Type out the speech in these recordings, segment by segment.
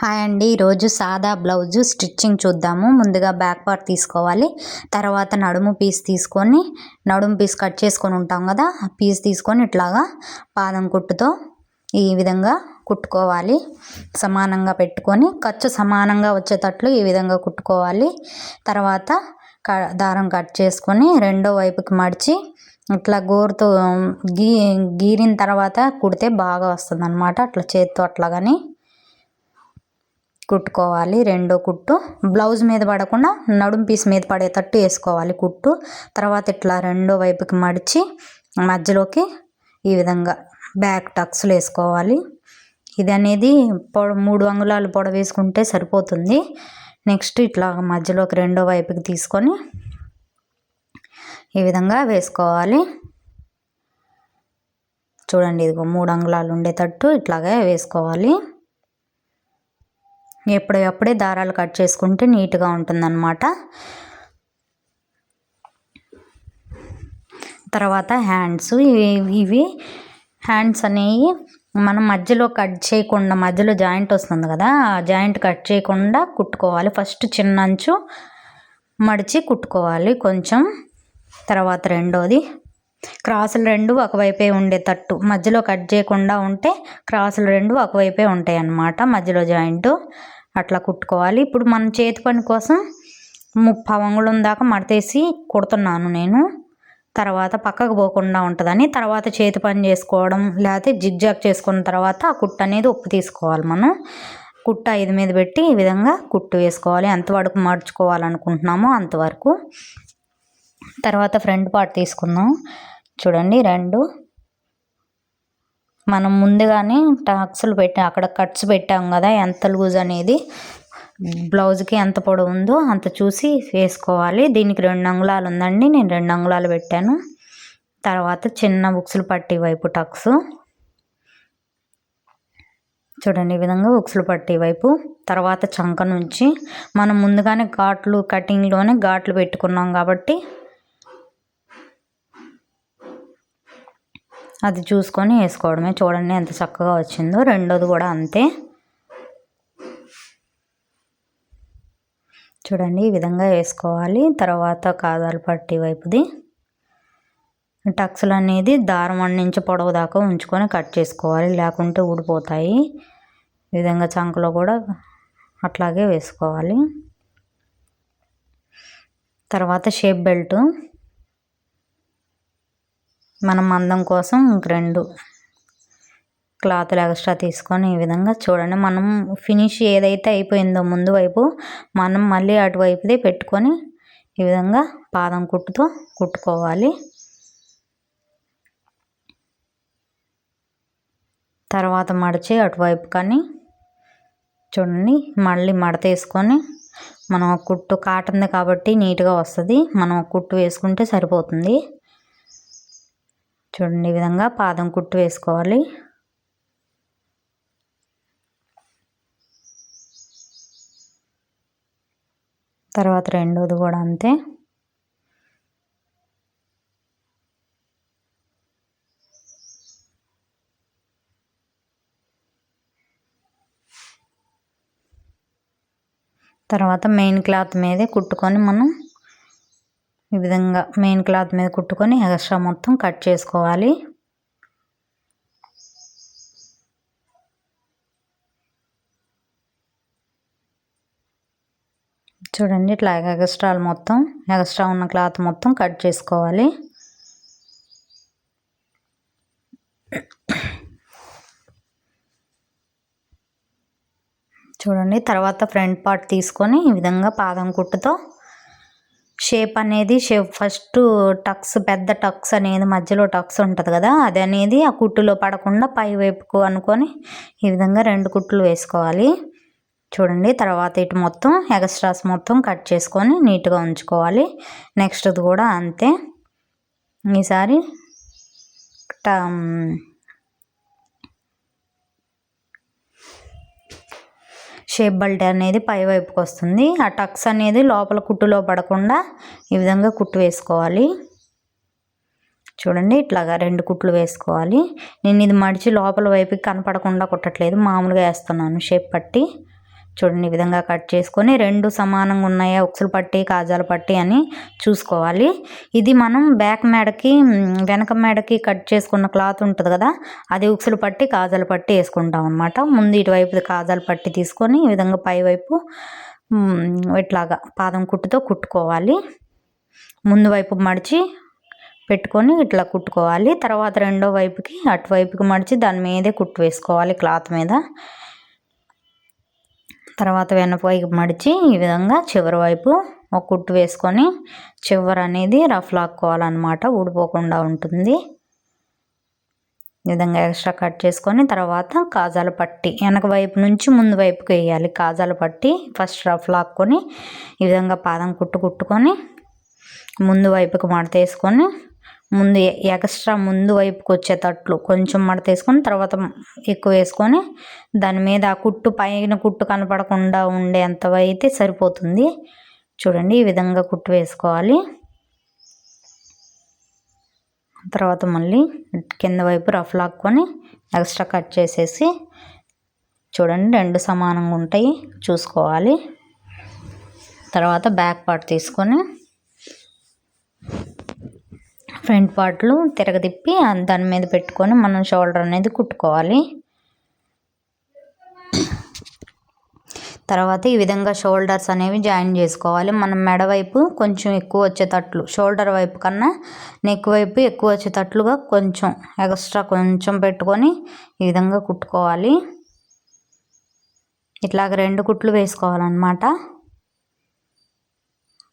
Hi అండి. ఈరోజు సాదా బ్లౌజు స్టిచ్చింగ్ చూద్దాము. ముందుగా బ్యాక్ పార్ట్ తీసుకోవాలి. తర్వాత నడుము పీస్ తీసుకొని నడుము పీస్ కట్ చేసుకొని ఉంటాం కదా పీస్ తీసుకొని ఇట్లాగా పాదం కుట్టుతో ఈ విధంగా కుట్టుకోవాలి. సమానంగా పెట్టుకొని ఖర్చు సమానంగా వచ్చేటట్లు ఈ విధంగా కుట్టుకోవాలి. తర్వాత క దారం కట్ చేసుకొని రెండో వైపుకి మడిచి ఇట్లా గోరుతో గీ గీరిన తర్వాత కుడితే బాగా వస్తుంది అనమాట అట్లా చేత్తో అట్లా కానీ కుట్టుకోవాలి. రెండో కుట్టు. బ్లౌజ్ మీద పడకుండా నడుం పీస్ మీద పడేటట్టు వేసుకోవాలి కుట్టు. తర్వాత ఇట్లా రెండో వైపుకి మడిచి మధ్యలోకి ఈ విధంగా బ్యాక్ టక్స్లు వేసుకోవాలి. ఇది అనేది పొడ మూడు అంగుళాలు పొడ వేసుకుంటే సరిపోతుంది. నెక్స్ట్ ఇట్లా మధ్యలోకి రెండో వైపుకి తీసుకొని ఈ విధంగా వేసుకోవాలి. చూడండి ఇదిగో మూడు అంగుళాలు ఉండేటట్టు ఇట్లాగే వేసుకోవాలి. ఎప్పుడప్పుడే దారాలు కట్ చేసుకుంటే నీట్గా ఉంటుందన్నమాట. తర్వాత హ్యాండ్స్. ఇవి హ్యాండ్స్ అనేవి మనం మధ్యలో కట్ చేయకుండా మధ్యలో జాయింట్ వస్తుంది కదా ఆ జాయింట్ కట్ చేయకుండా కుట్టుకోవాలి. ఫస్ట్ చిన్న అంచు మడిచి కుట్టుకోవాలి. కొంచెం తర్వాత రెండోది క్రాసులు రెండు ఒకవైపే ఉండేటట్టు మధ్యలో కట్ చేయకుండా ఉంటే క్రాసులు రెండు ఒకవైపే ఉంటాయి అన్నమాట మధ్యలో జాయింట్ అట్లా కుట్టుకోవాలి. ఇప్పుడు మన చేతి పని కోసం ముప్పై అంగుళం దాకా మడతేసి కుడుతున్నాను నేను. తర్వాత పక్కకు పోకుండా ఉంటుందని తర్వాత చేతి పని చేసుకోవడం లేకపోతే జిగ్జాగ్ చేసుకున్న తర్వాత ఆ కుట్టు అనేది ఉప్పు తీసుకోవాలి మనం. కుట్టు ఐదు మీద పెట్టి ఈ విధంగా కుట్టు వేసుకోవాలి. ఎంతవరకు మడుచుకోవాలనుకుంటున్నామో అంతవరకు. తర్వాత ఫ్రంట్ పార్ట్ తీసుకుందాం. చూడండి రెండు. మనం ముందుగానే టాక్స్లు పెట్టి అక్కడ కట్స్ పెట్టాం కదా ఎంత లూజ్ అనేది. బ్లౌజ్కి ఎంత పొడవు ఉందో అంత చూసి వేసుకోవాలి. దీనికి రెండు అంగుళాలు ఉందండి నేను రెండు అంగుళాలు పెట్టాను. తర్వాత చిన్న బుక్స్లు పట్టి వైపు టక్స్. చూడండి ఈ విధంగా ఉక్సులు పట్టే వైపు. తర్వాత చంక నుంచి. మనం ముందుగానే ఘాట్లు కటింగ్లోనే ఘాట్లు పెట్టుకున్నాం కాబట్టి అది చూసుకొని వేసుకోవడమే. చూడండి ఎంత చక్కగా వచ్చిందో. రెండోది కూడా అంతే. చూడండి ఈ విధంగా వేసుకోవాలి. తర్వాత కాదాలు పట్టి వైపుది. టక్స్లు అనేది దారం నుంచి పొడవు దాకా ఉంచుకొని కట్ చేసుకోవాలి. లేకుంటే ఊడిపోతాయి. ఈ విధంగా చంకలో కూడా అట్లాగే వేసుకోవాలి. తర్వాత షేప్ బెల్ట్. మనం మందం కోసం రెండు క్లాత్లు ఎక్స్ట్రా తీసుకొని ఈ విధంగా చూడండి. మనం ఫినిష్ ఏదైతే అయిపోయిందో ముందు వైపు మనం మళ్ళీ అటువైపుదే పెట్టుకొని ఈ విధంగా పాదం కుట్టుతో కుట్టుకోవాలి. తర్వాత మడిచి అటువైపు కానీ చూడండి మళ్ళీ మడత వేసుకొని మనం కుట్టు కాటన్ది కాబట్టి నీట్గా వస్తుంది. మనం కుట్టు వేసుకుంటే సరిపోతుంది. చూడండి ఈ విధంగా పాదం కుట్టు వేసుకోవాలి. తర్వాత రెండోది కూడా అంతే. తర్వాత మెయిన్ క్లాత్ మీదే కుట్టుకొని మనం ఈ విధంగా మెయిన్ క్లాత్ మీద కుట్టుకొని ఎక్స్ట్రా మొత్తం కట్ చేసుకోవాలి. చూడండి ఇట్లా ఎగస్ట్రాలు మొత్తం ఎగస్ట్రా ఉన్న క్లాత్ మొత్తం కట్ చేసుకోవాలి. చూడండి తర్వాత ఫ్రంట్ పార్ట్ తీసుకొని ఈ విధంగా పాదం కుట్టుతో షేప్ అనేది షేప్ ఫస్ట్ టక్స్ పెద్ద టక్స్ అనేది మధ్యలో టక్స్ ఉంటుంది కదా అది అనేది ఆ కుట్టులో పడకుండా పై వైపుకు అనుకొని ఈ విధంగా రెండు కుట్లు వేసుకోవాలి. చూడండి తర్వాత ఇటు మొత్తం ఎగస్ట్రాస్ మొత్తం కట్ చేసుకొని నీట్గా ఉంచుకోవాలి. నెక్స్ట్ది కూడా అంతే. ఈసారి షేప్ బెల్ట్ అనేది పై వైపుకి వస్తుంది ఆ టక్స్ అనేది లోపల కుట్టులో పడకుండా ఈ విధంగా కుట్టు వేసుకోవాలి. చూడండి ఇట్లాగా రెండు కుట్లు వేసుకోవాలి. నేను ఇది మడిచి లోపల వైపుకి కనపడకుండా కుట్టట్లేదు. మామూలుగా వేస్తున్నాను షేప్ పట్టి. చూడండి ఈ విధంగా కట్ చేసుకొని రెండు సమానంగా ఉన్నాయా? ఉక్సులు పట్టి కాజాల పట్టి అని చూసుకోవాలి. ఇది మనం బ్యాక్ మేడకి వెనక మేడకి కట్ చేసుకున్న క్లాత్ ఉంటుంది కదా అది ఉక్సులు పట్టి కాజాలు పట్టి వేసుకుంటాం అనమాట ముందు ఇటువైపు కాజాలు పట్టి తీసుకొని ఈ విధంగా పై వైపు ఇట్లాగా పాదం కుట్టుతో కుట్టుకోవాలి. ముందు వైపు మడిచి పెట్టుకొని ఇట్లా కుట్టుకోవాలి. తర్వాత రెండో వైపుకి అటువైపుకి మడిచి దాని మీదే కుట్టు వేసుకోవాలి క్లాత్ మీద. తర్వాత వెనపైకి మడిచి ఈ విధంగా చివరి వైపు ఒక కుట్టు వేసుకొని చివరి అనేది రఫ్ లాక్కోవాలన్నమాట. ఊడిపోకుండా ఉంటుంది. ఈ విధంగా ఎక్స్ట్రా కట్ చేసుకొని తర్వాత కాజాల పట్టి వెనక వైపు నుంచి ముందు వైపుకి వేయాలి. కాజాల పట్టి ఫస్ట్ రఫ్ లాక్కొని ఈ విధంగా పాదం కుట్టు కుట్టుకొని ముందు వైపుకి మడత వేసుకొని ముందు ఎక్స్ట్రా ముందు వైపుకి వచ్చేటట్లు కొంచెం మడత వేసుకొని తర్వాత ఎక్కువ వేసుకొని దాని మీద ఆ కుట్టు పైన కుట్టు కనపడకుండా ఉండేంత అయితే సరిపోతుంది. చూడండి ఈ విధంగా కుట్టు వేసుకోవాలి. తర్వాత మళ్ళీ కింద వైపు రఫ్ లాక్కొని ఎక్స్ట్రా కట్ చేసేసి చూడండి రెండు సమానంగా ఉంటాయి. చూసుకోవాలి. తర్వాత బ్యాక్ పార్ట్ తీసుకొని ఫ్రంట్ పార్ట్లు తిరగదిప్పి దాని మీద పెట్టుకొని మనం షోల్డర్ అనేది కుట్టుకోవాలి. తర్వాత ఈ విధంగా షోల్డర్స్ అనేవి జాయిన్ చేసుకోవాలి. మనం మెడ వైపు కొంచెం ఎక్కువ వచ్చేటట్లు షోల్డర్ వైపు కన్నా నెక్ వైపు ఎక్కువ వచ్చేటట్లుగా కొంచెం ఎక్స్ట్రా కొంచెం పెట్టుకొని ఈ విధంగా కుట్టుకోవాలి. ఇట్లాగ రెండు కుట్లు వేసుకోవాలన్నమాట.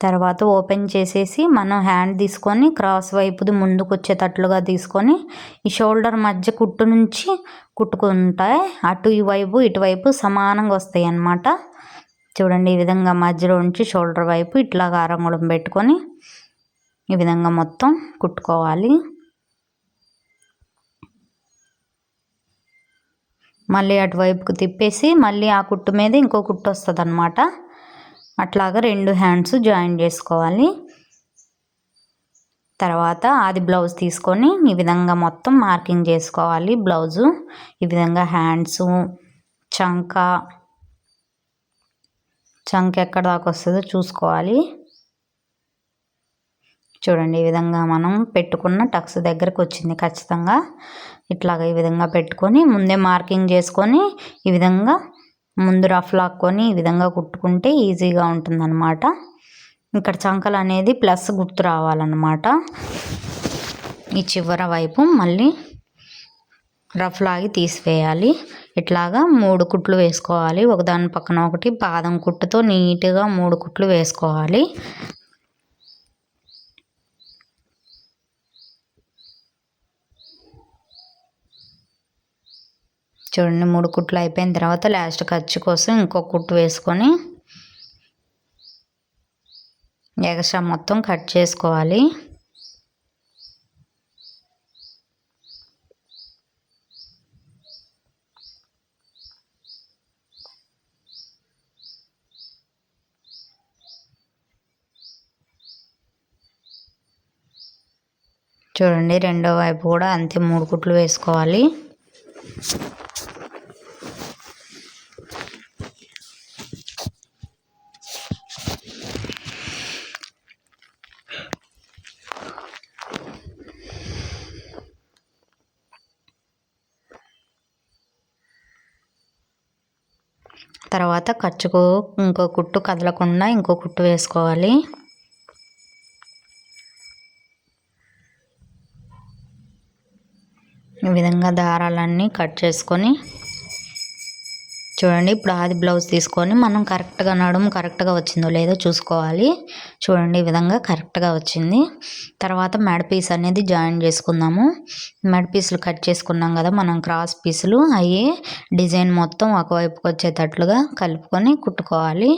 తర్వాత ఓపెన్ చేసేసి మనం హ్యాండ్ తీసుకొని క్రాస్ వైపుది ముందుకు వచ్చేటట్లుగా తీసుకొని ఈ షోల్డర్ మధ్య కుట్టు నుంచి కుట్టుకుంటాయి. అటు ఇవైపు ఇటువైపు సమానంగా వస్తాయి అన్నమాట చూడండి ఈ విధంగా మధ్యలో ఉంచి షోల్డర్ వైపు ఇట్లా కారంగుళం పెట్టుకొని ఈ విధంగా మొత్తం కుట్టుకోవాలి. మళ్ళీ అటువైపుకు తిప్పేసి మళ్ళీ ఆ కుట్టు మీద ఇంకో కుట్టు వస్తుంది అన్నమాట అట్లాగా రెండు హ్యాండ్స్ జాయిన్ చేసుకోవాలి. తర్వాత అది బ్లౌజ్ తీసుకొని ఈ విధంగా మొత్తం మార్కింగ్ చేసుకోవాలి బ్లౌజు. ఈ విధంగా హ్యాండ్స్ చంక చంక ఎక్కడ దాకా వస్తుందో చూసుకోవాలి. చూడండి ఈ విధంగా మనం పెట్టుకున్న టక్స్ దగ్గరకు వచ్చింది ఖచ్చితంగా. ఇట్లాగ ఈ విధంగా పెట్టుకొని ముందే మార్కింగ్ చేసుకొని ఈ విధంగా ముందు రఫ్ లాక్కొని ఈ విధంగా కుట్టుకుంటే ఈజీగా ఉంటుందన్నమాట. ఇక్కడ చంకలు అనేది ప్లస్ గుర్తు రావాలన్నమాట. ఈ చివర వైపు మళ్ళీ రఫ్ లాగి తీసివేయాలి. ఇట్లాగా మూడు కుట్లు వేసుకోవాలి. ఒకదాని పక్కన ఒకటి పాదం కుట్టుతో నీట్గా మూడు కుట్లు వేసుకోవాలి. చూడండి మూడు కుట్లు అయిపోయిన తర్వాత లాస్ట్ ఖర్చు కోసం ఇంకో కుట్టు వేసుకొని ఎగస్ట్రా మొత్తం కట్ చేసుకోవాలి. చూడండి రెండో వైపు కూడా అంతే మూడు కుట్లు వేసుకోవాలి. తర్వాత ఖర్చుకు ఇంకో కుట్టు కదలకుండా ఇంకో కుట్టు వేసుకోవాలి. ఈ విధంగా దారాలన్నీ కట్ చేసుకొని చూడండి ఇప్పుడు ఆది బ్లౌజ్ తీసుకొని మనం కరెక్ట్గా నడుం కరెక్ట్గా వచ్చిందో లేదో చూసుకోవాలి. చూడండి ఈ విధంగా కరెక్ట్గా వచ్చింది. తర్వాత మెడ పీస్ అనేది జాయిన్ చేసుకుందాము. మెడ పీసులు కట్ చేసుకున్నాం కదా మనం క్రాస్ పీసులు అవి డిజైన్ మొత్తం ఒకవైపుకి వచ్చేటట్లుగా కలుపుకొని కుట్టుకోవాలి.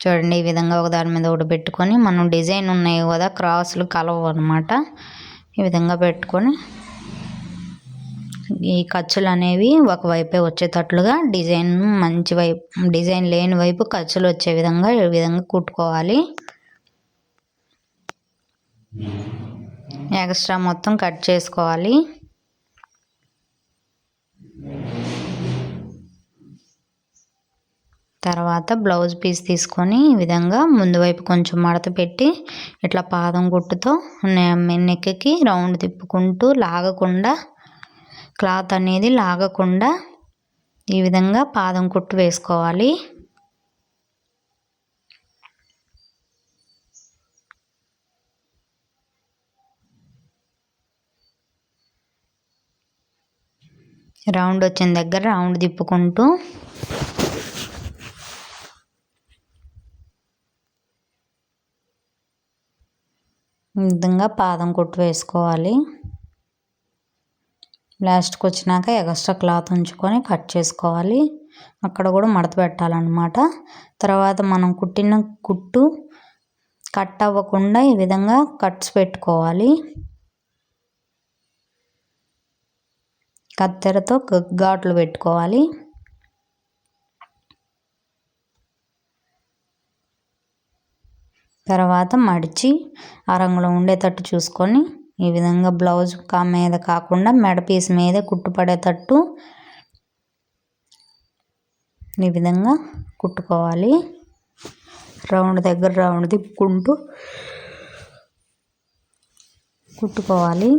చూడండి ఈ విధంగా ఒక దాని మీద ఒకటి పెట్టుకొని మనం డిజైన్ ఉన్నాయి కదా క్రాసులు కలవు అనమాట ఈ విధంగా పెట్టుకొని ఈ ఖర్చులు అనేవి ఒకవైపే వచ్చేటట్లుగా డిజైన్ మంచి వైపు డిజైన్ లేని వైపు ఖర్చులు వచ్చే విధంగా ఈ విధంగా కుట్టుకోవాలి. ఎక్స్ట్రా మొత్తం కట్ చేసుకోవాలి. తర్వాత బ్లౌజ్ పీస్ తీసుకొని ఈ విధంగా ముందు వైపు కొంచెం మడత పెట్టి ఇట్లా పాదం గుట్టుతో నెక్కి రౌండ్ తిప్పుకుంటూ లాగకుండా క్లాత్ అనేది లాగకుండా ఈ విధంగా పాదం కుట్టు వేసుకోవాలి. రౌండ్ వచ్చిన దగ్గర రౌండ్ తిప్పుకుంటూ ఈ విధంగా పాదం కుట్టు వేసుకోవాలి. లాస్ట్కి వచ్చినాక ఎక్స్ట్రా క్లాత్ ఉంచుకొని కట్ చేసుకోవాలి. అక్కడ కూడా మడత పెట్టాలన్నమాట. తర్వాత మనం కుట్టిన కుట్టు కట్ అవ్వకుండా ఈ విధంగా కట్స్ పెట్టుకోవాలి. కత్తెరతో ఘాట్లు పెట్టుకోవాలి. తర్వాత మడిచి ఆ రంగులో ఉండేటట్టు చూసుకొని ఈ విధంగా బ్లౌజ్ కా మీద కాకుండా మెడ పీస్ మీద కుట్టుపడేటట్టు ఈ విధంగా కుట్టుకోవాలి. రౌండ్ దగ్గర రౌండ్ తిప్పుకుంటూ కుట్టుకోవాలి.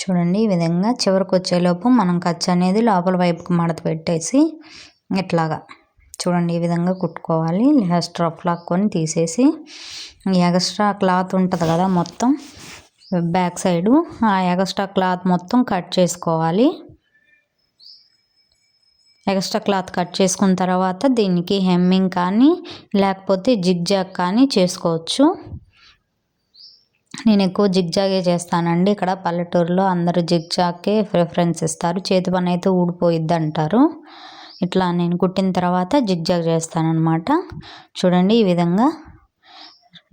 చూడండి ఈ విధంగా చివరికి వచ్చేలోపు మనం ఖర్చు అనేది లోపల వైపుకి మడత పెట్టేసి ఇట్లాగా చూడండి ఈ విధంగా కుట్టుకోవాలి. లాస్ట్ రఫ్ లాక్కొని తీసేసి ఎగస్ట్రా క్లాత్ ఉంటుంది కదా మొత్తం బ్యాక్ సైడు ఆ ఎగస్ట్రా క్లాత్ మొత్తం కట్ చేసుకోవాలి. ఎక్స్ట్రా క్లాత్ కట్ చేసుకున్న తర్వాత దీనికి హెమ్మింగ్ కానీ లేకపోతే జిగ్జాగ్ కానీ చేసుకోవచ్చు. నేను ఎక్కువ జిగ్జాగే చేస్తానండి. ఇక్కడ పల్లెటూరులో అందరూ జిగ్జాగ్కే ప్రిఫరెన్స్ ఇస్తారు. చేతి పని అయితే ఊడిపోయిద్ది అంటారు. ఇట్లా నేను కుట్టిన తర్వాత జిగ్జాగ్ చేస్తానన్నమాట. చూడండి ఈ విధంగా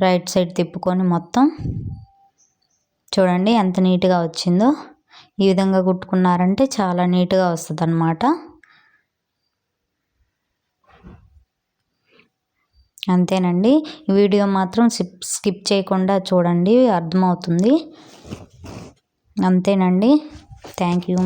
రైట్ సైడ్ తిప్పుకొని మొత్తం చూడండి ఎంత నీట్గా వచ్చిందో. ఈ విధంగా కుట్టుకున్నారంటే చాలా నీట్గా వస్తుంది అన్నమాట అంతేనండి. వీడియో మాత్రం స్కిప్ చేయకుండా చూడండి అర్థమవుతుంది. అంతేనండి. Thank you.